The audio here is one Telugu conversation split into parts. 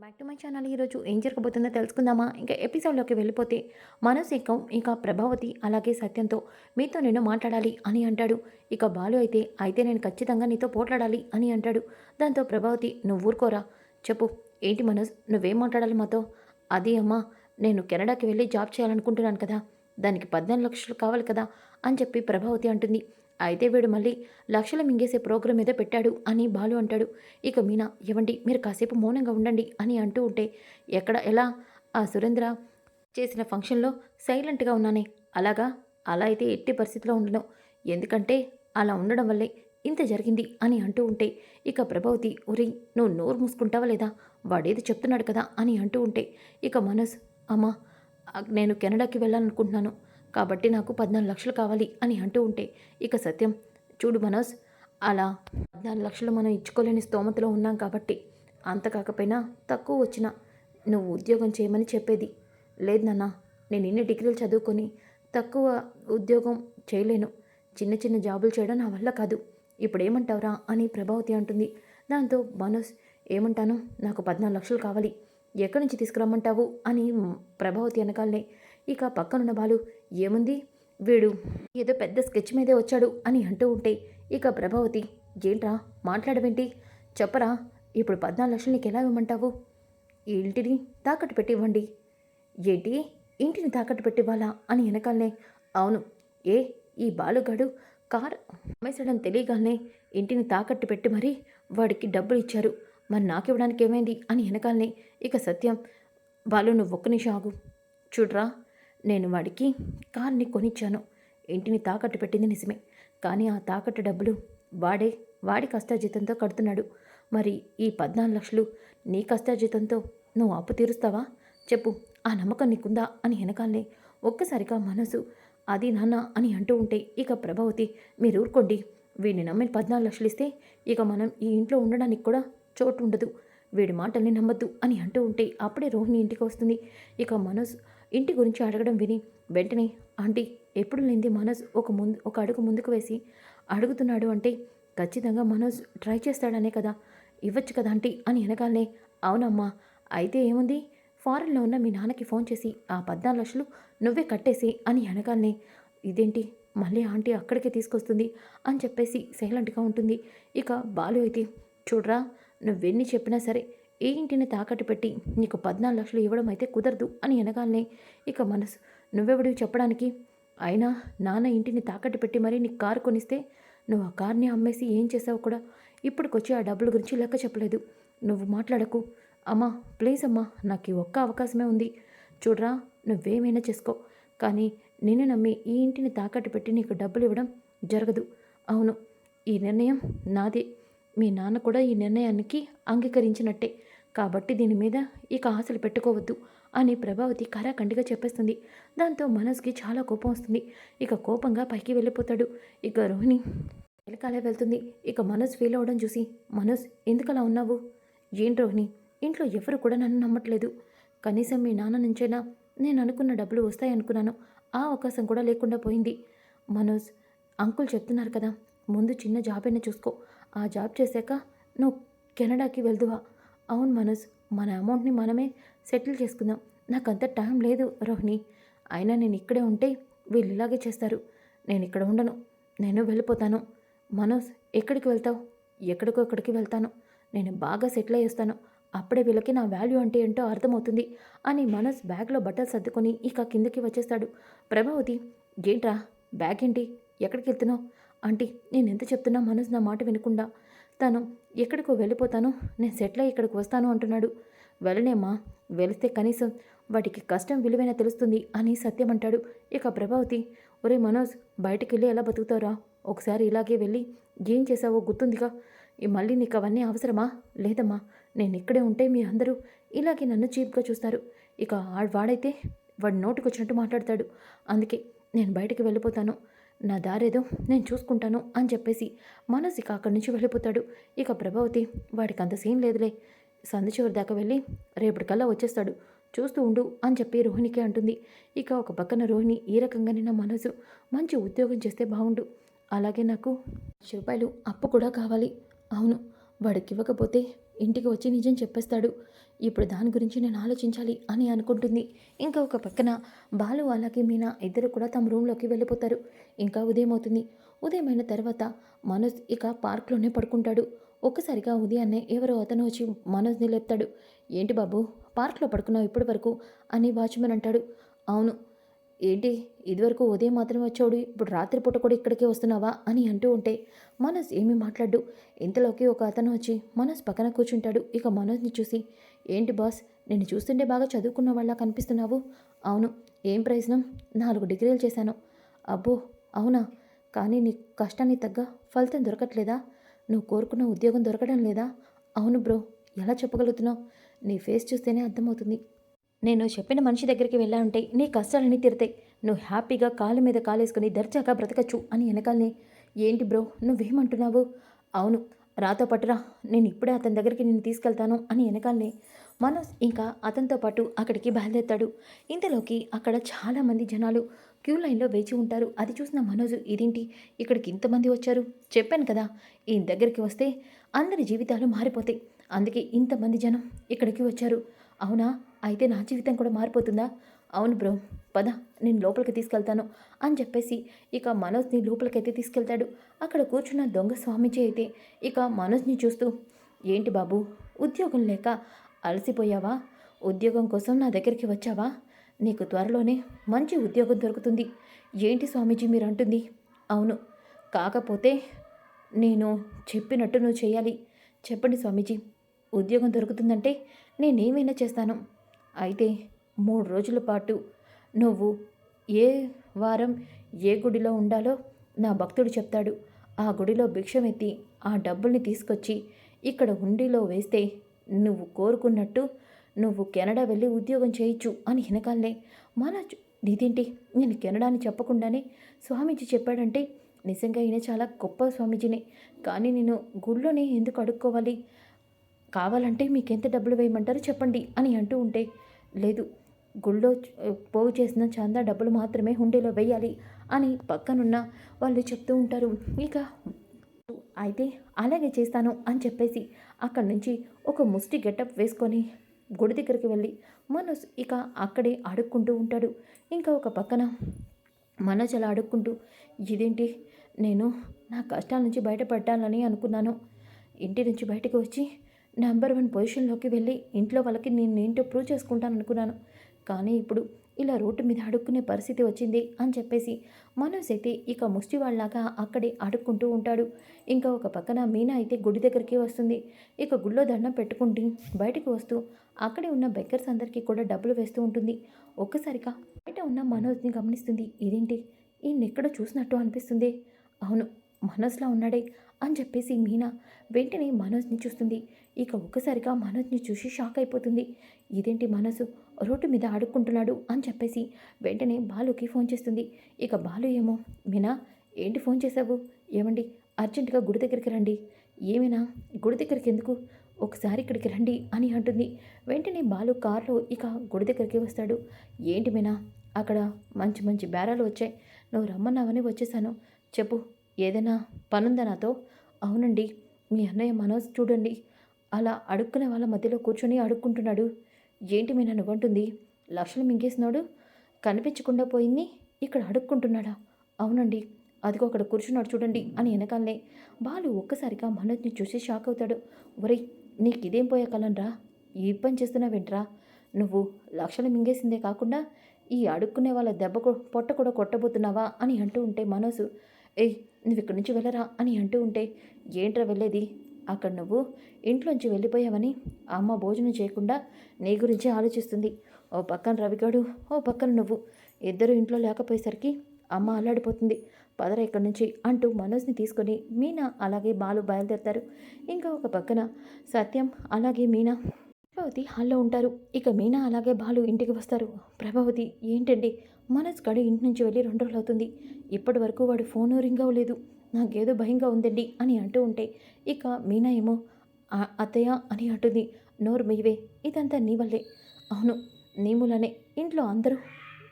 బ్యాక్ టు మై ఛానల్ ఈరోజు ఏం జరగబోతుందో తెలుసుకుందామా? ఇంకా ఎపిసోడ్లోకి వెళ్ళిపోతే మనసు ఇంకా ఇంకా ప్రభావతి అలాగే సత్యంతో మీతో నేను మాట్లాడాలి అని అంటాడు. ఇక బాలు అయితే అయితే నేను ఖచ్చితంగా నీతో పోట్లాడాలి అని అంటాడు. దాంతో ప్రభావతి నువ్వు ఊరుకోరా. చెప్పు. ఏంటి మనోజ్? నువ్వేం మాట్లాడాలి మాతో? అది అమ్మా నేను కెనడాకి వెళ్ళి జాబ్ చేయాలనుకుంటున్నాను కదా. దానికి పద్నాలుగు లక్షలు కావాలి కదా అని చెప్పి ప్రభావతి అంటుంది. అయితే వీడు మళ్ళీ లక్షలు మింగేసే ప్రోగ్రాం మీద పెట్టాడు అని బాలు అంటాడు. ఇక మీనా ఇవ్వండి మీరు కాసేపు మౌనంగా ఉండండి అని అంటూ ఉంటే ఎక్కడ ఎలా? ఆ సురేంద్ర చేసిన ఫంక్షన్లో సైలెంట్గా ఉన్నానే. అలాగా? అలా అయితే ఎట్టి పరిస్థితిలో ఉండను. ఎందుకంటే అలా ఉండడం వల్లే ఇంత జరిగింది అని అంటూ ఉంటే ఇక ప్రభావతి ఉరి నువ్వు నోరు మూసుకుంటావా లేదా? వాడేది చెప్తున్నాడు కదా అని అంటూ ఉంటే ఇక మనస్ అమ్మా నేను కెనడాకి వెళ్ళాలనుకుంటున్నాను. కాబట్టి నాకు పద్నాలుగు లక్షలు కావాలి అని అంటూ ఉంటే ఇక సత్యం చూడు మనోజ్ అలా పద్నాలుగు లక్షలు మనం ఇచ్చుకోలేని స్తోమతలో ఉన్నాం కాబట్టి అంత కాకపోయినా తక్కువ వచ్చిన నువ్వు ఉద్యోగం చేయమని చెప్పేది. లేదు నాన్న నేను ఇన్ని డిగ్రీలు చదువుకొని తక్కువ ఉద్యోగం చేయలేను. చిన్న చిన్న జాబులు చేయడం నా వల్ల కాదు. ఇప్పుడు ఏమంటావురా అని ప్రభావతి అంటుంది. దాంతో మనోజ్ ఏమంటాను? నాకు పద్నాలుగు లక్షలు కావాలి. ఎక్కడి నుంచి తీసుకురమ్మంటావు? అని ప్రభావతి అనగాలనే ఇక పక్కనున్న బాలు ఏముంది? వీడు ఏదో పెద్ద స్కెచ్ మీదే వచ్చాడు అని అంటూ ఉంటే ఇక ప్రభావతి ఏంట్రా? మాట్లాడవేంటి? చెప్పరా? ఇప్పుడు పద్నాలుగు లక్షలు నీకు ఎలా ఇవ్వమంటావు? ఈ ఇంటిని తాకట్టు పెట్టి ఇవ్వండి ఏంటి? ఇంటిని తాకట్టు పెట్టివ్వాలా? అని వెనకాలనే అవును. ఏ? ఈ బాలుగాడు కార్ అమ్మేసడం తెలియగానే ఇంటిని తాకట్టు పెట్టి మరీ వాడికి డబ్బులు ఇచ్చారు. మరి నాకు ఇవ్వడానికి ఏమైంది అని వెనకాలనే ఇక సత్యం బాలు నువ్వు ఒక్క నిమిషం ఆగు. చూడ్రా? నేను వాడికి కార్ని కొనిచ్చాను. ఇంటిని తాకట్టు పెట్టింది నిజమే. కానీ ఆ తాకట్టు డబ్బులు వాడే వాడి కష్టాజీతంతో కడుతున్నాడు. మరి ఈ పద్నాలుగు లక్షలు నీ కష్టాజీతంతో నువ్వు అప్పు తీరుస్తావా? చెప్పు. ఆ నమ్మకం నీకుందా? అని వెనకాలనే ఒక్కసారిగా మనసు అది నాన్న అని అంటూ ఉంటే ఇక ప్రభావతి మీరు ఊరుకోండి. వీడిని నమ్మి పద్నాలుగు లక్షలు ఇస్తే ఇక మనం ఈ ఇంట్లో ఉండడానికి కూడా చోటు ఉండదు. వీడి మాటల్ని నమ్మద్దు అని అంటూ ఉంటే అప్పుడే రోహిణి ఇంటికి వస్తుంది. ఇక మనోజ్ ఇంటి గురించి అడగడం విని వెంటనే ఆంటీ ఎప్పుడు లేనిది మనోజ్ ఒక ముందు ఒక అడుగు ముందుకు వేసి అడుగుతున్నాడు అంటే ఖచ్చితంగా మనోజ్ ట్రై చేస్తాడనే కదా? ఇవ్వచ్చు కదా ఆంటీ? అని వెనకాలనే అవునమ్మా అయితే ఏముంది? ఫారెన్లో ఉన్న మీ నాన్నకి ఫోన్ చేసి ఆ పద్నాలుగు లక్షలు నువ్వే కట్టేసి అని అనగానే ఇదేంటి? మళ్ళీ ఆంటీ అక్కడికే తీసుకొస్తుంది అని చెప్పేసి సైలెంట్గా ఉంటుంది. ఇక బాలు అయితే చూడరా నువ్వెన్ని చెప్పినా సరే ఏ ఇంటిని తాకట్టు పెట్టి నీకు పద్నాలుగు లక్షలు ఇవ్వడం అయితే కుదరదు అని అనగానే ఇక మనసు నువ్వెవడివి చెప్పడానికి? అయినా నాన్న ఇంటిని తాకట్టు పెట్టి మరీ నీకు కారు కొనిస్తే నువ్వు ఆ కార్ని అమ్మేసి ఏం చేసావు కూడా? ఇప్పటికొచ్చి ఆ డబ్బుల గురించి లెక్క చెప్పలేదు. నువ్వు మాట్లాడకు. అమ్మా ప్లీజ్ అమ్మా నాకు ఈ ఒక్క అవకాశమే ఉంది. చూడరా నువ్వేమైనా చేసుకో. కానీ నిన్ను నమ్మి ఈ ఇంటిని తాకట్టు పెట్టి నీకు డబ్బులు ఇవ్వడం జరగదు. అవును ఈ నిర్ణయం నాదే. మీ నాన్న కూడా ఈ నిర్ణయానికి అంగీకరించినట్టే. కాబట్టి దీని మీద ఇక ఆశలు పెట్టుకోవద్దు అని ప్రభావతి కరాఖండిగా చెప్పేస్తుంది. దాంతో మనస్కి చాలా కోపం వస్తుంది. ఇక కోపంగా పైకి వెళ్ళిపోతాడు. ఇక రోహిణి వెనకాలే వెళ్తుంది. ఇక మనసు ఫీల్ అవ్వడం చూసి మనస్ ఎందుకలా ఉన్నావు? ఏంటి రోహిణి? ఇంట్లో ఎవరు కూడా నన్ను నమ్మట్లేదు. కనీసం మీ నాన్న నుంచైనా నేను అనుకున్న డబ్బులు వస్తాయనుకున్నాను ఆ అవకాశం కూడా లేకుండా పోయింది. మనోజ్ అంకుల్ చెప్తున్నారు కదా ముందు చిన్న జాబ్ అయినా చూసుకో. ఆ జాబ్ చేశాక నువ్వు కెనడాకి వెళ్దువా? అవును మనోజ్ మన అమౌంట్ని మనమే సెటిల్ చేసుకుందాం. నాకంత టైం లేదు రోహిణి. అయినా నేను ఇక్కడే ఉంటే వీళ్ళు ఇలాగే చేస్తారు. నేను ఇక్కడ ఉండను. నేను వెళ్ళిపోతాను. మనోజ్ ఎక్కడికి వెళ్తావు? ఎక్కడికో ఎక్కడికి వెళ్తాను. నేను బాగా సెటిల్ అయ్యేస్తాను అప్పుడే వీళ్ళకి నా వాల్యూ అంటే ఏంటో అర్థమవుతుంది అని మనోజ్ బ్యాగ్లో బట్టలు సర్దుకొని ఇక కిందకి వచ్చేస్తాడు. ప్రభావతి ఏంట్రా? బ్యాగ్ ఏంటి? ఎక్కడికి వెళ్తున్నావు? ఆంటీ నేను ఎంత చెప్తున్నా మనోజ్ నా మాట వినకుండా. తను ఎక్కడికో వెళ్ళిపోతాను నేను సెటిల్ అయ్యి ఇక్కడికి వస్తాను అంటున్నాడు. వెళ్ళనేమ్మా వెళితే కనీసం వాటికి కష్టం విలువైన తెలుస్తుంది అని సత్యం అంటాడు. ఇక ప్రభావతి ఒరే మనోజ్ బయటికి వెళ్ళి ఎలా బతుకుతారా ఒకసారి ఇలాగే వెళ్ళి ఏం చేసావో గుర్తుందిగా? మళ్ళీ నీకు అవన్నీ అవసరమా? లేదమ్మా నేను ఇక్కడే ఉంటే మీ అందరూ ఇలాగే నన్ను చీప్గా చూస్తారు. ఇక వాడైతే వాడు నోటికి వచ్చినట్టు మాట్లాడతాడు. అందుకే నేను బయటికి వెళ్ళిపోతాను. నా దారేదో నేను చూసుకుంటాను అని చెప్పేసి మనోజ్ ఇక అక్కడి నుంచి వెళ్ళిపోతాడు. ఇక ప్రభావతి వాడికి అంత సీన్ లేదులే. సందు చివరి దాకా వెళ్ళి రేపటికల్లా వచ్చేస్తాడు. చూస్తూ ఉండు అని చెప్పి రోహిణికే అంటుంది. ఇక ఒక పక్కన రోహిణి ఈ రకంగానే నా మనసు మంచి ఉద్యోగం చేస్తే బాగుండు. అలాగే నాకు లక్ష రూపాయలు అప్పు కూడా కావాలి. అవును వాడికి ఇవ్వకపోతే ఇంటికి వచ్చి నిజం చెప్పేస్తాడు. ఇప్పుడు దాని గురించి నేను ఆలోచించాలి అని అనుకుంటుంది. ఇంకా ఒక పక్కన బాలు అలాగే మీనా ఇద్దరు కూడా తమ రూమ్లోకి వెళ్ళిపోతారు. ఇంకా ఉదయం అవుతుంది. ఉదయమైన తర్వాత మనోజ్ ఇక పార్క్లోనే పడుకుంటాడు. ఒక్కసారిగా ఉదయాన్నే ఎవరో అతను వచ్చి మనోజ్ని లేపుతాడు. ఏంటి బాబు పార్క్లో పడుకున్నావు ఇప్పటి వరకు? అని వాచ్మెన్ అంటాడు. అవును. ఏంటి ఇదివరకు ఉదయం మాత్రమే వచ్చాడు ఇప్పుడు రాత్రిపూట కూడా ఇక్కడికే వస్తున్నావా? అని అంటూ ఉంటే మనోజ్ ఏమీ మాట్లాడు. ఇంతలోకి ఒక అతను వచ్చి మనోజ్ పక్కన కూర్చుంటాడు. ఇక మనోజ్ని చూసి ఏంటి బాస్ నేను చూస్తుంటే బాగా చదువుకున్న వాళ్ళ కనిపిస్తున్నావు? అవును ఏం ప్రయోజనం? నాలుగు డిగ్రీలు చేశాను. అబ్బో అవునా? కానీ నీ కష్టానికి తగ్గ ఫలితం దొరకట్లేదా? నువ్వు కోరుకున్న ఉద్యోగం దొరకడం లేదా? అవును బ్రో ఎలా చెప్పగలుగుతున్నావు? నీ ఫేస్ చూస్తేనే అర్థమవుతుంది. నేను చెప్పిన మనిషి దగ్గరికి వెళ్ళానంటే నీ కష్టాలన్నీ తీరుతాయి. నువ్వు హ్యాపీగా కాలు మీద కాలేసుకుని దర్జాగా బ్రతకచ్చు అని వెనకాలనే. ఏంటి బ్రో నువ్వేమంటున్నావు? అవును రాతో పట్టురా నేను ఇప్పుడే అతని దగ్గరికి నేను తీసుకెళ్తాను అని వెనకాలనే మనోజ్ ఇంకా అతనితో పాటు అక్కడికి బయలుదేరుతాడు. ఇంతలోకి అక్కడ చాలామంది జనాలు క్యూ లైన్లో వేచి ఉంటారు. అది చూసిన మనోజ్ ఇదేంటి? ఇక్కడికి ఇంతమంది వచ్చారు? చెప్పాను కదా ఈ దగ్గరికి వస్తే అందరి జీవితాలు మారిపోతాయి. అందుకే ఇంతమంది జనం ఇక్కడికి వచ్చారు. అవునా? అయితే నా జీవితం కూడా మారిపోతుందా? అవును బ్రో పద నేను లోపలికి తీసుకెళ్తాను అని చెప్పేసి ఇక మనోజ్ని లోపలికైతే తీసుకెళ్తాడు. అక్కడ కూర్చున్న దొంగ స్వామీజీ అయితే ఇక మనోజ్ని చూస్తూ ఏంటి బాబు ఉద్యోగం లేక అలసిపోయావా? ఉద్యోగం కోసం నా దగ్గరికి వచ్చావా? నీకు త్వరలోనే మంచి ఉద్యోగం దొరుకుతుంది. ఏంటి స్వామీజీ మీరు అంటుంది అవును కాకపోతే నేను చెప్పినట్టు నువ్వు చేయాలి. చెప్పండి స్వామీజీ ఉద్యోగం దొరుకుతుందంటే నేనేమైనా చేస్తాను. అయితే మూడు రోజుల పాటు. నువ్వు ఏ వారం ఏ గుడిలో ఉండాలో నా భక్తుడు చెప్తాడు. ఆ గుడిలో భిక్షం ఎత్తి ఆ డబ్బుల్ని తీసుకొచ్చి ఇక్కడ హుండీలో వేస్తే నువ్వు కోరుకున్నట్టు నువ్వు కెనడా వెళ్ళి ఉద్యోగం చేయొచ్చు అని వెనకాలనే. మన నీదేంటి నేను కెనడా అని చెప్పకుండానే స్వామీజీ చెప్పాడంటే నిజంగా ఈయన చాలా గొప్ప స్వామీజీనే. కానీ నేను గుళ్ళోనే ఎందుకు అడుక్కోవాలి? కావాలంటే మీకు ఎంత డబ్బులు వేయమంటారో చెప్పండి అని అంటూ ఉంటే లేదు గుళ్ళో పోగు చేసిన చందా డబ్బులు మాత్రమే హుండీలో వేయాలి అని పక్కనున్న వాళ్ళు చెప్తూ ఉంటారు. ఇక అయితే అలాగే చేస్తాను అని చెప్పేసి అక్కడి నుంచి ఒక ముష్టి గెటప్ వేసుకొని గుడి దగ్గరికి వెళ్ళి మనోజ్ ఇక అక్కడే అడుక్కుంటూ ఉంటాడు. ఇంకా ఒక పక్కన మనోజ్ అలా అడుక్కుంటూ ఇదేంటి? నేను నా కష్టాల నుంచి బయటపడ్డాలని అనుకున్నాను. ఇంటి నుంచి బయటకు వచ్చి నెంబర్ వన్ పొజిషన్లోకి వెళ్ళి ఇంట్లో వాళ్ళకి నేను ఏంటో ప్రూవ్ చేసుకుంటాను అనుకున్నాను కానీ ఇప్పుడు ఇలా రోడ్డు మీద అడుక్కునే పరిస్థితి వచ్చింది అని చెప్పేసి మనోజ్ అయితే ఇక ముష్టివాళ్ళాగా అక్కడే అడుక్కుంటూ ఉంటాడు. ఇంకా ఒక పక్కన మీనా అయితే గుడి దగ్గరికి వస్తుంది. ఇక గుళ్ళో దండం పెట్టుకుంటూ బయటకు వస్తూ అక్కడే ఉన్న బెక్కర్స్ అందరికీ కూడా డబ్బులు వేస్తూ ఉంటుంది. ఒక్కసారిగా బయట ఉన్న మనోజ్ని గమనిస్తుంది. ఇదేంటి? ఈయన చూసినట్టు అనిపిస్తుంది? అవును మనోజ్లా ఉన్నాడే అని చెప్పేసి మీనా వెంటనే మనోజ్ని చూస్తుంది. ఇక ఒక్కసారిగా మనోజ్ని చూసి షాక్ అయిపోతుంది. ఇదేంటి మనసు రోడ్డు మీద ఆడుకుంటున్నాడు అని చెప్పేసి వెంటనే బాలుకి ఫోన్ చేస్తుంది. ఇక బాలు ఏమో మీనా ఏంటి ఫోన్ చేశావు? ఏమండి? అర్జెంటుగా గుడి దగ్గరికి రండి. ఏమైనా? గుడి దగ్గరికి ఎందుకు? ఒకసారి ఇక్కడికి రండి అని అంటుంది. వెంటనే బాలు కారులో ఇక గుడి దగ్గరికి వస్తాడు. ఏంటి మీనా? అక్కడ మంచి మంచి బేరాలు వచ్చాయి. నువ్వు రమ్మన్నావని వచ్చేసాను. చెప్పు ఏదైనా పనుందా నాతో? అవునండి మీ అన్నయ్య మనోజ్ చూడండి. అలా అడుక్కునే వాళ్ళ మధ్యలో కూర్చొని అడుక్కుంటున్నాడు. ఏంటి మీ నన్ను అంటుంది లక్షలు మింగేసినాడు? కనిపించకుండా పోయింది? ఇక్కడ అడుక్కుంటున్నాడా? అవునండి. అదిగో అక్కడ కూర్చున్నాడు చూడండి అని వెనకాలనే. బాలు ఒక్కసారిగా మనోజ్ని చూసి షాక్ అవుతాడు. ఒరేయ్ నీకు ఇదేం పోయే కలనరా ఈ పని చేస్తున్నావేంట్రా? నువ్వు లక్షలు మింగేసిందే కాకుండా ఈ అడుక్కునే వాళ్ళ దెబ్బ పొట్ట కూడా కొట్టబోతున్నావా అని అంటూ ఉంటే మనోజు ఏయ్ నువ్వు ఇక్కడి నుంచి వెళ్ళరా? అని అంటూ ఉంటే ఏంట్రా వెళ్ళేది? అక్కడ నువ్వు ఇంట్లోంచి వెళ్ళిపోయావని అమ్మ భోజనం చేయకుండా నీ గురించి ఆలోచిస్తుంది. ఓ పక్కన రవిగాడు ఓ పక్కన నువ్వు. ఇద్దరు ఇంట్లో లేకపోయేసరికి అమ్మ అల్లాడిపోతుంది. పదర ఇక్కడి నుంచి అంటూ మనోజ్ని తీసుకొని మీనా అలాగే బాలు బయలుదేరతారు. ఇంకా ఒక పక్కన సత్యం అలాగే మీనా ప్రభావతి హాల్లో ఉంటారు. ఇక మీనా అలాగే బాలు ఇంటికి వస్తారు. ప్రభావతి ఏంటండి? మనోజ్ గడు ఇంటి నుంచి వెళ్ళి రెండు రోజులు అవుతుంది. ఇప్పటి వరకు వాడు ఫోన్ రింగ్ అవ్వలేదు. నాకేదో భయంగా ఉందండి అని అంటూ ఉంటే ఇక మీనా ఏమో అత్తయ్య అని అంటుంది. నోరు మీవే ఇదంతా నీ వల్లే. అవును నీ మూలనే ఇంట్లో అందరూ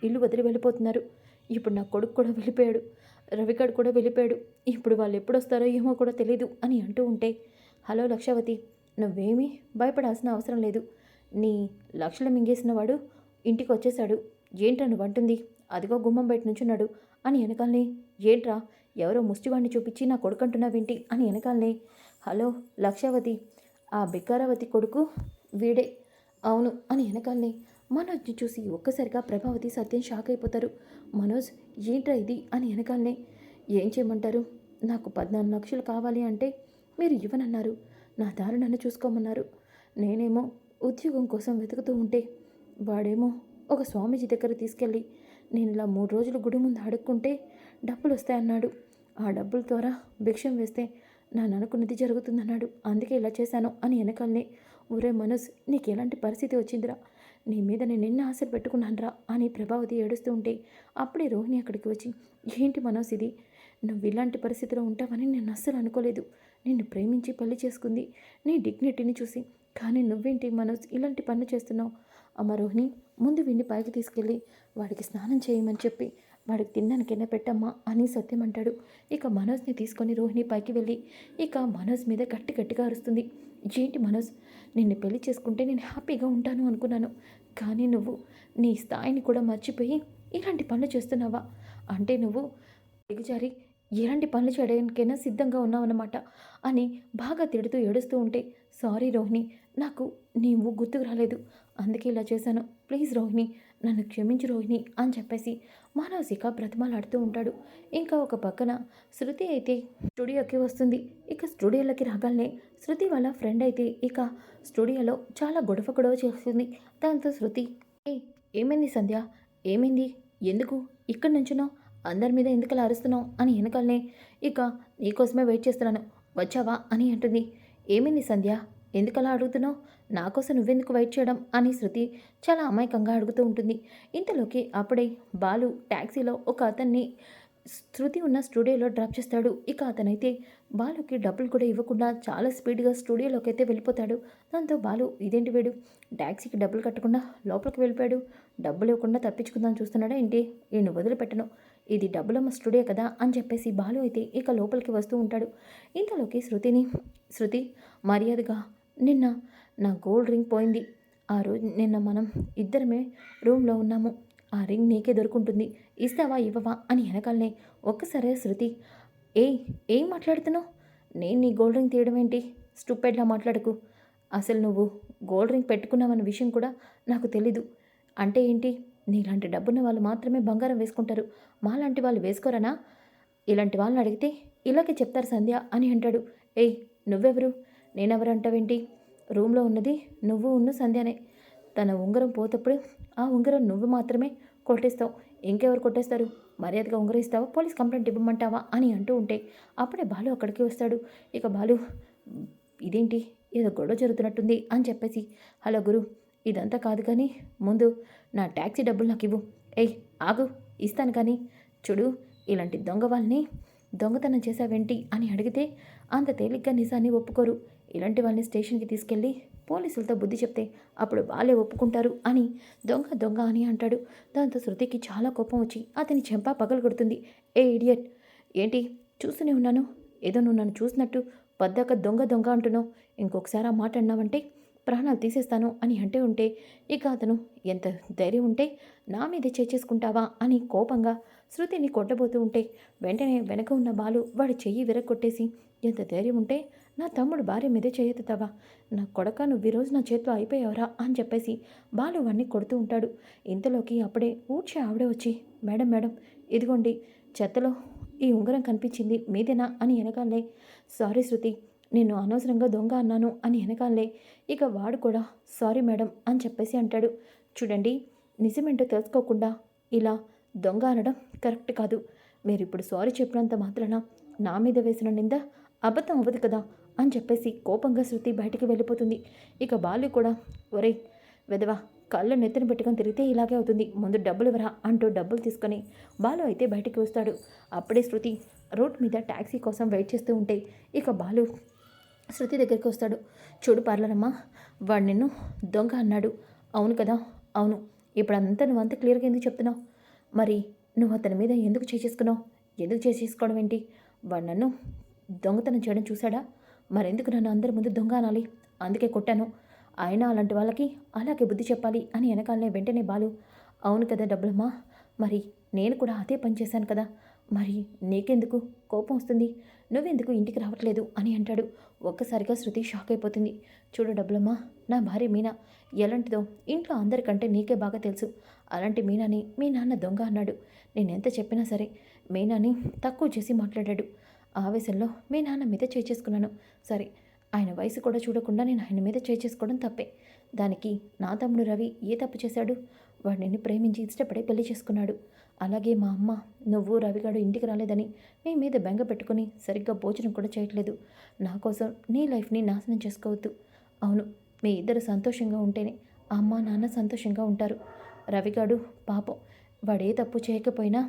ఇల్లు వదిలి వెళ్ళిపోతున్నారు. ఇప్పుడు నా కొడుకు కూడా వెళ్ళిపోయాడు రవిగాడు కూడా వెళ్ళిపోయాడు. ఇప్పుడు వాళ్ళు ఎప్పుడు వస్తారో ఏమో కూడా తెలియదు అని అంటూ ఉంటే హలో లక్షావతి నువ్వేమీ భయపడాల్సిన అవసరం లేదు. నీ లక్షలు మింగేసిన వాడు ఇంటికి వచ్చేశాడు ఏంట్రా నువ్వు అంటుంది అదిగో గుమ్మం బయట నుంచున్నాడు. అని వెనకాలనే ఏంట్రా ఎవరో ముష్టివాణ్ణి చూపించి నా కొడుకంటున్నావేంటి అని వెనకాలనే. హలో లక్షావతి. ఆ బికారావతి కొడుకు వీడే. అవును అని వెనకాలనే. మనోజ్ని చూసి ఒక్కసారిగా ప్రభావతి సత్యం షాక్ అయిపోతారు. మనోజ్ ఏంట్రా ఇది అని వెనకాలనే. ఏం చేయమంటారు? నాకు పద్నాలుగు లక్షలు కావాలి అంటే మీరు ఇవ్వనన్నారు. నా దారి నన్ను చూసుకోమన్నారు. నేనేమో ఉద్యోగం కోసం వెతుకుతూ ఉంటే వాడేమో ఒక స్వామీజీ దగ్గర తీసుకెళ్ళి నేను ఇలా మూడు రోజులు గుడి ముందు అడుక్కుంటే డబ్బులు వస్తాయన్నాడు ఆ డబ్బుల ద్వారా భిక్షం వేస్తే నేను అనుకున్నది జరుగుతుందన్నాడు. అందుకే ఇలా చేశాను అని వెనకాలనే ఒరే మనోజ్ నీకు ఎలాంటి పరిస్థితి వచ్చిందిరా? నీ మీద నేను ఎన్ని ఆశలు పెట్టుకున్నానురా అని ప్రభావతి ఏడుస్తూ ఉంటే అప్పుడే రోహిణి అక్కడికి వచ్చి ఏంటి మనోజ్ ఇది? నువ్వు ఇలాంటి పరిస్థితిలో ఉంటావని నేను అస్సలు అనుకోలేదు. నిన్ను ప్రేమించి పెళ్ళి చేసుకుంది నీ డిగ్నిటీని చూసి. కానీ నువ్వేంటి మనోజ్ ఇలాంటి పనులు చేస్తున్నావు? అమ్మ రోహిణి ముందు వీడిని పైకి తీసుకెళ్ళి వాడికి స్నానం చేయమని చెప్పి వాడికి తినడానికైనా పెట్టమ్మా అని సత్యం అంటాడు. ఇక మనోజ్ని తీసుకొని రోహిణి పైకి వెళ్ళి ఇక మనోజ్ మీద గట్టి గట్టిగా అరుస్తుంది. ఏంటి మనోజ్ నిన్ను పెళ్ళి చేసుకుంటే నేను హ్యాపీగా ఉంటాను అనుకున్నాను. కానీ నువ్వు నీ స్థాయిని కూడా మర్చిపోయి ఇలాంటి పనులు చేస్తున్నావా? అంటే నువ్వు దిగజారి ఎలాంటి పనులు చేయడానికైనా సిద్ధంగా ఉన్నావన్నమాట అని బాగా తిడుతూ ఏడుస్తూ ఉంటే సారీ రోహిణి నాకు నీవు గుర్తుకు రాలేదు. అందుకే ఇలా చేశాను. ప్లీజ్ రోహిణి నన్ను క్షమించు రోహిణి అని చెప్పేసి మానసిక బ్రతిమాలాడుతూ ఉంటాడు. ఇంకా ఒక పక్కన శృతి అయితే స్టూడియోకి వస్తుంది. ఇక స్టూడియోలోకి రాగానే శృతి వాళ్ళ ఫ్రెండ్ అయితే ఇక స్టూడియోలో చాలా గొడవ గొడవ చేస్తుంది. దాంతో శృతి ఏ ఏమైంది సంధ్య? ఏమైంది? ఎందుకు? ఇక్కడి నుంచునో అందరి మీద ఎందుకు అలా అరుస్తున్నావు అని వెనకాలనే ఇక నీకోసమే వెయిట్ చేస్తున్నాను. వచ్చావా? అని అంటుంది. ఏమైంది సంధ్య? ఎందుకలా అడుగుతున్నావు? నా కోసం నువ్వెందుకు వెయిట్ చేయడం? అని శృతి చాలా అమాయకంగా అడుగుతూ ఉంటుంది. ఇంతలోకి అప్పుడే బాలు ట్యాక్సీలో ఒక అతన్ని శృతి ఉన్న స్టూడియోలో డ్రాప్ చేస్తాడు. ఇక అతనైతే బాలుకి డబ్బులు కూడా ఇవ్వకుండా చాలా స్పీడ్గా స్టూడియోలోకి అయితే వెళ్ళిపోతాడు. దాంతో బాలు ఇదేంటి వేడు? ట్యాక్సీకి డబ్బులు కట్టకుండా లోపలికి వెళ్ళిపోయాడు. డబ్బులు ఇవ్వకుండా తప్పించుకుందాం చూస్తున్నాడా ఏంటి? నేను వదిలిపెట్టను. ఇది డబ్బులమ్మ స్టూడియో కదా అని చెప్పేసి బాలు అయితే ఇక లోపలికి వస్తూ ఉంటాడు. ఇంతలోకి శృతిని శృతి మర్యాదగా నిన్న నా గోల్డ్ రింగ్ పోయింది. ఆ రోజు నిన్న మనం ఇద్దరమే రూమ్లో ఉన్నాము. ఆ రింగ్ నీకే దొరుకుంటుంది. ఇస్తావా ఇవ్వవా? అని వెనకాలనే ఒక్కసారే శృతి ఏయ్ ఏం మాట్లాడుతున్నావు? నేను నీ గోల్డ్ రింగ్ తీయడం ఏంటి? స్టూపెడ్లా మాట్లాడకు. అసలు నువ్వు గోల్డ్ రింగ్ పెట్టుకున్నావన్న విషయం కూడా నాకు తెలీదు. అంటే ఏంటి? నీలాంటి డబ్బున్న వాళ్ళు మాత్రమే బంగారం వేసుకుంటారు. మాలాంటి వాళ్ళు వేసుకోరనా? ఇలాంటి వాళ్ళని అడిగితే ఇలాగే చెప్తారు సంధ్య అని అంటాడు. ఏయ్ నువ్వెవరు? నేనెవరు అంటావేంటి రూమ్లో ఉన్నది నువ్వు ఉన్న సంధ్యనే. తన ఉంగరం పోతప్పుడు ఆ ఉంగరం నువ్వు మాత్రమే కొట్టేస్తావు. ఇంకెవరు కొట్టేస్తారు? మర్యాదగా ఉంగరం ఇస్తావా? పోలీస్ కంప్లైంట్ ఇవ్వమంటావా? అని అంటూ ఉంటే అప్పుడే బాలు అక్కడికి వస్తాడు. ఇక బాలు ఇదేంటి? ఏదో గొడవ జరుగుతున్నట్టుంది అని చెప్పేసి హలో గురు ఇదంతా కాదు కానీ ముందు నా ట్యాక్సీ డబ్బులు నాకు ఇవ్వు. ఏయ్ ఆగు ఇస్తాను కానీ చూడు ఇలాంటి దొంగ వాళ్ళని దొంగతనం చేసావేంటి అని అడిగితే అంత తేలిగ్గా నిజాన్ని ఒప్పుకోరు. ఇలాంటి వాళ్ళని స్టేషన్కి తీసుకెళ్ళి పోలీసులతో బుద్ధి చెప్తే అప్పుడు వాళ్ళే ఒప్పుకుంటారు అని దొంగ దొంగ అని అంటాడు. దాంతో శృతికి చాలా కోపం వచ్చి అతని చెంప పగలగొడుతుంది. ఏ ఇడియట్ ఏంటి చూస్తూనే ఉన్నాను? ఏదో నువ్వు నన్ను చూసినట్టు పద్దాక దొంగ దొంగ అంటున్నావు. ఇంకొకసారి ఆ మాట అన్నావంటే ప్రాణాలు తీసేస్తాను అని అంటే ఉంటే ఇక అతను ఎంత ధైర్యం ఉంటే నా మీదే చేసేసుకుంటావా అని కోపంగా శృతిని కొట్టబోతూ ఉంటే వెంటనే వెనక ఉన్న బాలు వాడి చెయ్యి విరగొట్టేసి ఎంత ధైర్యం ఉంటే నా తమ్ముడు భార్య మీదే చేయెత్తుతావా? నా కొడక నువ్వు ఈరోజు నా చేతిలో అయిపోయావరా? అని చెప్పేసి బాలు వాడిని కొడుతూ ఉంటాడు. ఇంతలోకి అప్పుడే ఊడ్చే ఆవిడే వచ్చి మేడం మేడం ఇదిగోండి చెత్తలో ఈ ఉంగరం కనిపించింది మీదేనా? అని వెనకాలే సారీ శృతి నేను అనవసరంగా దొంగ అన్నాను అని వెనకాలే. ఇక వాడు కూడా సారీ మేడం అని చెప్పేసి అంటాడు. చూడండి నిజమేంటో తెలుసుకోకుండా ఇలా దొంగ అనడం కరెక్ట్ కాదు. మీరు ఇప్పుడు సారీ చెప్పినంత మాత్రాన నా మీద వేసిన నింద అబద్ధం అవ్వదు కదా అని చెప్పేసి కోపంగా శృతి బయటికి వెళ్ళిపోతుంది. ఇక బాలు కూడా ఒరే వెదవా కళ్ళు నెత్తిన పెట్టుకొని తిరిగితే ఇలాగే అవుతుంది. ముందు డబ్బులు ఇవ్వరా అంటూ డబ్బులు తీసుకొని బాలు అయితే బయటికి వస్తాడు. అప్పుడే శృతి రోడ్ మీద ట్యాక్సీ కోసం వెయిట్ చేస్తూ ఉంటే ఇక బాలు శృతి దగ్గరికి వస్తాడు. చూడు పార్లరమ్మా వాడు నిన్ను దొంగ అన్నాడు. అవును కదా? అవును. ఇప్పుడు అంతా నువ్వు అంత క్లియర్గా ఎందుకు చెప్తున్నావు? మరి నువ్వు అతని మీద ఎందుకు చేసేసుకున్నావు ఎందుకు చేసేసుకోవడం ఏంటి? వాడు నన్ను దొంగతనం చేయడం చూశాడా? మరెందుకు నన్ను అందరి ముందు దొంగ అనాలి? అందుకే కొట్టాను. ఆయన అలాంటి వాళ్ళకి అలాగే బుద్ధి చెప్పాలి అని వెనకాలనే వెంటనే బాలు అవును కదా డబ్బులమ్మా మరి నేను కూడా అదే పని చేశాను కదా? మరి నీకెందుకు కోపం వస్తుంది? నువ్వెందుకు ఇంటికి రావట్లేదు? అని అంటాడు. ఒక్కసారిగా శృతి షాక్ అయిపోతుంది. చూడు డబ్బులమ్మా నా భార్య మీనా. ఎలాంటిదో ఇంట్లో అందరికంటే నీకే బాగా తెలుసు. అలాంటి మీనాని మీ నాన్న దొంగ అన్నాడు. నేను ఎంత చెప్పినా సరే మీనాని తక్కువ చేసి మాట్లాడాడు. ఆవేశంలో మీ నాన్న మీద చేసుకున్నాను. సరే ఆయన వయసు కూడా చూడకుండా నేను ఆయన మీద చేసుకోవడం తప్పే. దానికి నా తమ్ముడు రవి ఏ తప్పు చేశాడు? వాడు నిన్ను ప్రేమించి ఇష్టపడి పెళ్ళి చేసుకున్నాడు. అలాగే మా అమ్మ నువ్వు రవిగాడు ఇంటికి రాలేదని మీ మీద బెంగ పెట్టుకుని సరిగ్గా భోజనం కూడా చేయట్లేదు. నా కోసం నీ లైఫ్ని నాశనం చేసుకోవద్దు. అవును మీ ఇద్దరు సంతోషంగా ఉంటేనే అమ్మ నాన్న సంతోషంగా ఉంటారు. రవిగాడు పాపం వాడే తప్పు చేయకపోయినా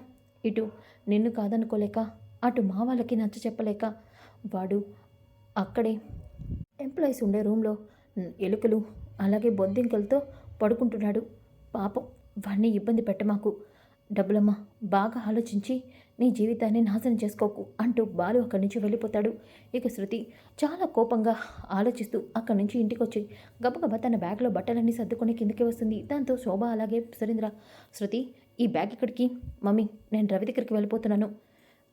ఇటు నిన్ను కాదనుకోలేక అటు మా వాళ్ళకి నచ్చ చెప్పలేక వాడు అక్కడే ఎంప్లాయీస్ ఉండే రూమ్లో ఎలుకలు అలాగే బొద్దింకలతో పడుకుంటున్నాడు. పాపం వాడిని ఇబ్బంది పెట్టమాకు. డబ్బులమ్మ బాగా ఆలోచించి నీ జీవితాన్ని నాశనం చేసుకోకు అంటూ బాలు అక్కడి నుంచి వెళ్ళిపోతాడు. ఇక శృతి చాలా కోపంగా ఆలోచిస్తూ అక్కడి నుంచి ఇంటికి వచ్చి గబగబా తన బ్యాగ్లో బట్టలన్నీ సర్దుకొని కిందకి వస్తుంది. దాంతో శోభ అలాగే సురేంద్ర శృతి ఈ బ్యాగ్ ఇక్కడికి మమ్మీ నేను రవి దగ్గరికి వెళ్ళిపోతున్నాను.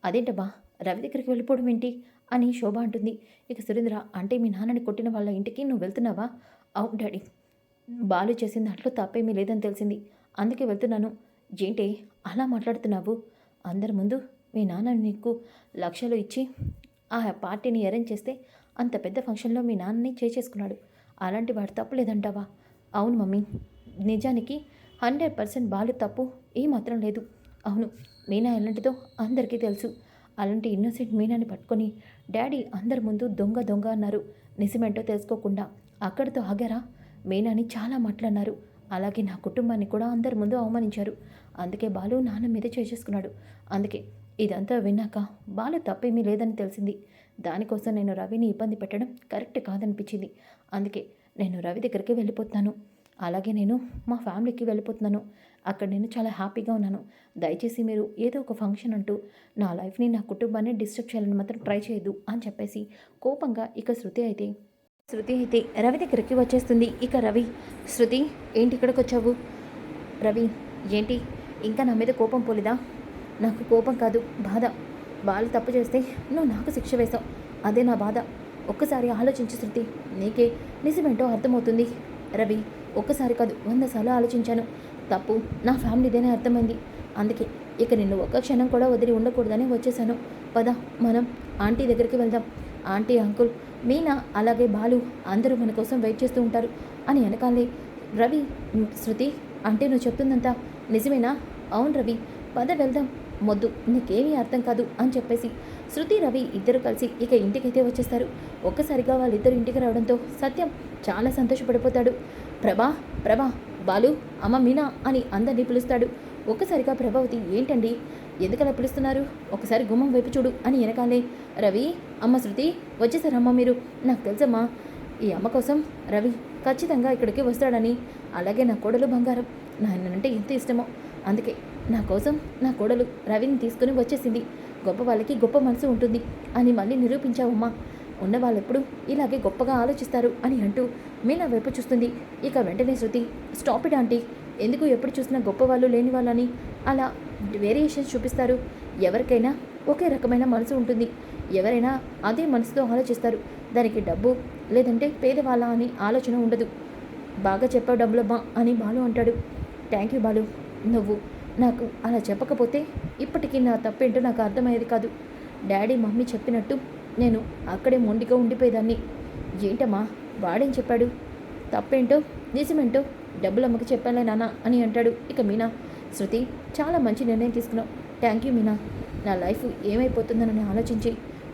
అదేంటబ్బా రవి దగ్గరికి వెళ్ళిపోవడం ఏంటి? అని శోభ అంటుంది. ఇక సురేంద్ర అంటే మీ నాన్నని కొట్టిన వాళ్ళ ఇంటికి నువ్వు వెళ్తున్నావా? అవును డాడీ. బాలు చేసిన దాంట్లో తప్పేమీ లేదని తెలిసింది. అందుకే వెళ్తున్నాను. ఏంటి అలా మాట్లాడుతున్నావు? అందరి ముందు మీ నాన్న నీకు లక్షలు ఇచ్చి ఆ పార్టీని అరేంజ్ చేస్తే అంత పెద్ద ఫంక్షన్లో మీ నాన్నని చేసేసుకున్నాడు. అలాంటి వాడు తప్పు లేదంటావా? అవును మమ్మీ నిజానికి హండ్రెడ్ పర్సెంట్ బాలు తప్పు ఏమాత్రం లేదు. అవును మీనా ఎలాంటిదో అందరికీ తెలుసు. అలాంటి ఇన్నోసెంట్ మీనాని పట్టుకొని డాడీ అందరి ముందు దొంగ దొంగ అన్నారు. నిజమేంటో తెలుసుకోకుండా అక్కడితో ఆగారా? మీనాని చాలా మాట్లాడినారు. అలాగే నా కుటుంబాన్ని కూడా అందరి ముందు అవమానించారు. అందుకే బాలు నాన్న మీద చేసేసుకున్నాడు. అందుకే ఇదంతా విన్నాక బాలు తప్పేమీ లేదని తెలిసింది. దానికోసం నేను రవిని ఇబ్బంది పెట్టడం కరెక్ట్ కాదనిపించింది. అందుకే నేను రవి దగ్గరికి వెళ్ళిపోతున్నాను. అలాగే నేను మా ఫ్యామిలీకి వెళ్ళిపోతున్నాను. అక్కడ నేను చాలా హ్యాపీగా ఉన్నాను. దయచేసి మీరు ఏదో ఒక ఫంక్షన్ అంటూ నా లైఫ్ని నా కుటుంబాన్ని డిస్టర్బ్ చేయాలని మాత్రం ట్రై చేయదు అని చెప్పేసి కోపంగా ఇక శృతి అయితే శృతి అయితే రవి దగ్గరికి వచ్చేస్తుంది. ఇక రవి శృతి ఏంటి ఇక్కడికి వచ్చావు రవి ఏంటి? ఇంకా నా మీద కోపం పోలేదా? నాకు కోపం కాదు బాధ. వాళ్ళు తప్పు చేస్తే నువ్వు నాకు శిక్ష వేశావు. అదే నా బాధ. ఒక్కసారి ఆలోచించు శృతి. నీకే నిజమేంటో అర్థమవుతుంది. రవి ఒక్కసారి కాదు వంద సార్లు ఆలోచించాను. తప్పు నా ఫ్యామిలీదేనే అర్థమైంది. అందుకే ఇక నిన్ను ఒక్క క్షణం కూడా వదిలి ఉండకూడదని వచ్చేసాను. పద మనం ఆంటీ దగ్గరికి వెళ్దాం. ఆంటీ అంకుల్ మీనా అలాగే బాలు అందరూ మన కోసం వెయిట్ చేస్తూ ఉంటారు అని వెనకాలే రవి శృతి అంటే నువ్వు చెప్తుందంతా నిజమేనా? అవును రవి. పద వెళ్దాం. మొద్దు నీకేమీ అర్థం కాదు అని చెప్పేసి శృతి రవి ఇద్దరు కలిసి ఇక ఇంటికైతే వచ్చేస్తారు. ఒక్కసారిగా వాళ్ళిద్దరు ఇంటికి రావడంతో సత్యం చాలా సంతోషపడిపోతాడు. ప్రభా ప్రభా బాలు అమ్మ మీనా అని అందరినీ పిలుస్తాడు. ఒక్కసారిగా ప్రభావతి ఏంటండి? ఎందుకలా పిలుస్తున్నారు? ఒకసారి గుమ్మం వైపు చూడు అని వెనకాలే. రవి అమ్మ శృతి వచ్చేసారమ్మా మీరు. నాకు తెలుసమ్మా ఈ అమ్మ కోసం రవి ఖచ్చితంగా ఇక్కడికి వస్తాడని. అలాగే నా కోడలు బంగారం. నాయనంటే ఎంత ఇష్టమో. అందుకే నా కోసం నా కోడలు రవిని తీసుకుని వచ్చేసింది. గొప్ప వాళ్ళకి గొప్ప మనసు ఉంటుంది అని మళ్ళీ నిరూపించావమ్మా. ఉన్న వాళ్ళెప్పుడు ఇలాగే గొప్పగా ఆలోచిస్తారు అని అంటూ మీనా వైపు చూస్తుంది. ఇక వెంటనే శృతి స్టాప్ ఇట్ ఆంటీ. ఎందుకు ఎప్పుడు చూసినా గొప్ప వాళ్ళు లేని వాళ్ళని? అలా వేరియేషన్స్ చూపిస్తారు. ఎవరికైనా ఒకే రకమైన మనసు ఉంటుంది. ఎవరైనా అదే మనసుతో ఆలోచిస్తారు. దానికి డబ్బు లేదంటే పేదవాళ్ళ అని ఆలోచన ఉండదు. బాగా చెప్పావు డబ్బులమ్మా అని బాలు అంటాడు. Thank you Balu. నువ్వు నాకు అలా చెప్పకపోతే ఇప్పటికీ నా తప్పేంటో నాకు అర్థమయ్యేది కాదు. డాడీ మమ్మీ చెప్పినట్టు నేను అక్కడే మొండిగా ఉండిపోయేదాన్ని. ఏంటమ్మా? వాడేం చెప్పాడు? తప్పేంటో నిజమేంటో డబ్బులమ్మకి చెప్పాలే నాన్న అని అంటాడు. ఇక మీనా శృతి చాలా మంచి నిర్ణయం తీసుకున్నావు. Thank you Meena. నా లైఫ్ ఏమైపోతుందనని ఆలోచించి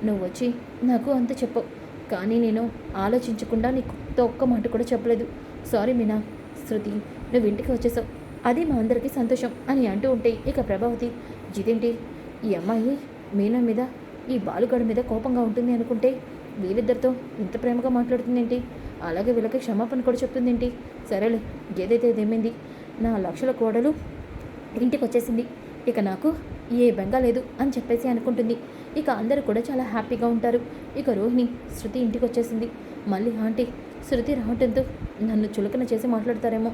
నువ్వు వచ్చి నాకు అంత చెప్పు కానీ నేను ఆలోచించకుండా నీకు ఒక్క మాట కూడా చెప్పలేదు. సారీ మీనా. శృతి నువ్వు ఇంటికి వచ్చేసావు. అది మా అందరికీ సంతోషం అని అంటూ ఉంటే ఇక ప్రభావతి జిదేంటి ఈ అమ్మాయి మీనా మీద ఈ బాలుగాడి మీద కోపంగా ఉంటుంది అనుకుంటే వీళ్ళిద్దరితో ఇంత ప్రేమగా మాట్లాడుతుందేంటి? అలాగే వీళ్ళకి క్షమాపణ కూడా చెప్తుందేంటి? సరేలే ఏదైతే ఏమైంది నా లక్షల కోడలు ఇంటికి వచ్చేసింది ఇక నాకు ఏ బెంగ లేదు అని చెప్పేసి అనుకుంటుంది. ఇక అందరూ కూడా చాలా హ్యాపీగా ఉంటారు. ఇక రోహిణి శృతి ఇంటికి వచ్చేసింది మళ్ళీ ఆంటీ శృతి రావటంతో నన్ను చులకన చేసి మాట్లాడతారేమో.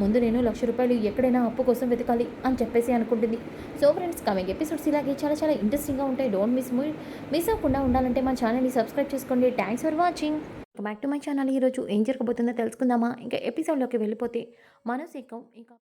ముందు నేను లక్ష రూపాయలు ఎక్కడైనా అప్పు కోసం వెతకాలి అని చెప్పేసి అనుకుంటుంది. సో ఫ్రెండ్స్ కమింగ్ ఎపిసోడ్స్ ఇలాగే చాలా చాలా ఇంట్రెస్టింగ్గా ఉంటాయి. డోంట్ మిస్ మిస్ అవ్వకుండా ఉండాలంటే మా ఛానల్ని సబ్స్క్రైబ్ చేసుకోండి. Thanks for watching. Back to my channel ఈరోజు ఏం జరగబోతుందో తెలుసుకుందామా? ఇంకా ఎపిసోడ్లోకి వెళ్ళిపోతే మనసు ఇంకా ఇంకా